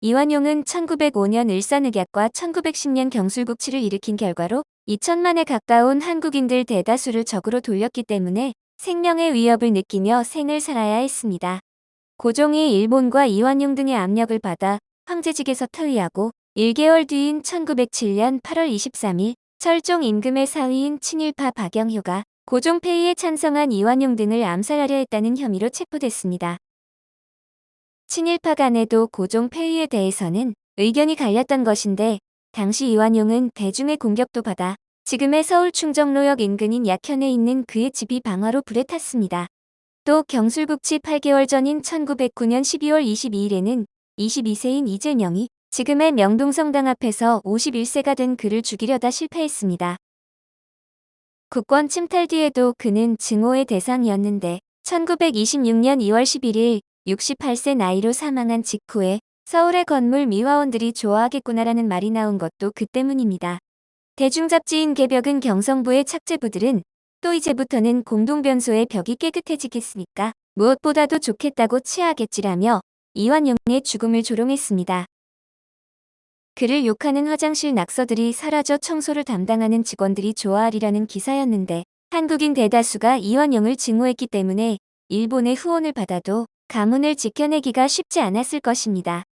이완용은 1905년 일산의학과 1910년 경술국치를 일으킨 결과로 2천만에 가까운 한국인들 대다수를 적으로 돌렸기 때문에 생명의 위협을 느끼며 생을 살아야 했습니다. 고종이 일본과 이완용 등의 압력을 받아 황제직에서 퇴위하고 1개월 뒤인 1907년 8월 23일 철종 임금의 사위인 친일파 박영효가 고종 폐위에 찬성한 이완용 등을 암살하려 했다는 혐의로 체포됐습니다. 친일파 간에도 고종 폐위에 대해서는 의견이 갈렸던 것인데 당시 이완용은 대중의 공격도 받아 지금의 서울 충정로역 인근인 약현에 있는 그의 집이 방화로 불에 탔습니다. 또 경술국치 8개월 전인 1909년 12월 22일에는 22세인 이재명이 지금의 명동성당 앞에서 51세가 된 그를 죽이려다 실패했습니다. 국권 침탈 뒤에도 그는 증오의 대상이었는데 1926년 2월 11일 68세 나이로 사망한 직후에 서울의 건물 미화원들이 좋아하겠구나라는 말이 나온 것도 그 때문입니다. 대중잡지인 개벽은 경성부의 착제부들은 또 이제부터는 공동변소의 벽이 깨끗해지겠으니까 무엇보다도 좋겠다고 치하겠지라며 이완용의 죽음을 조롱했습니다. 그를 욕하는 화장실 낙서들이 사라져 청소를 담당하는 직원들이 좋아하리라는 기사였는데 한국인 대다수가 이완용을 증오했기 때문에 일본의 후원을 받아도 가문을 지켜내기가 쉽지 않았을 것입니다.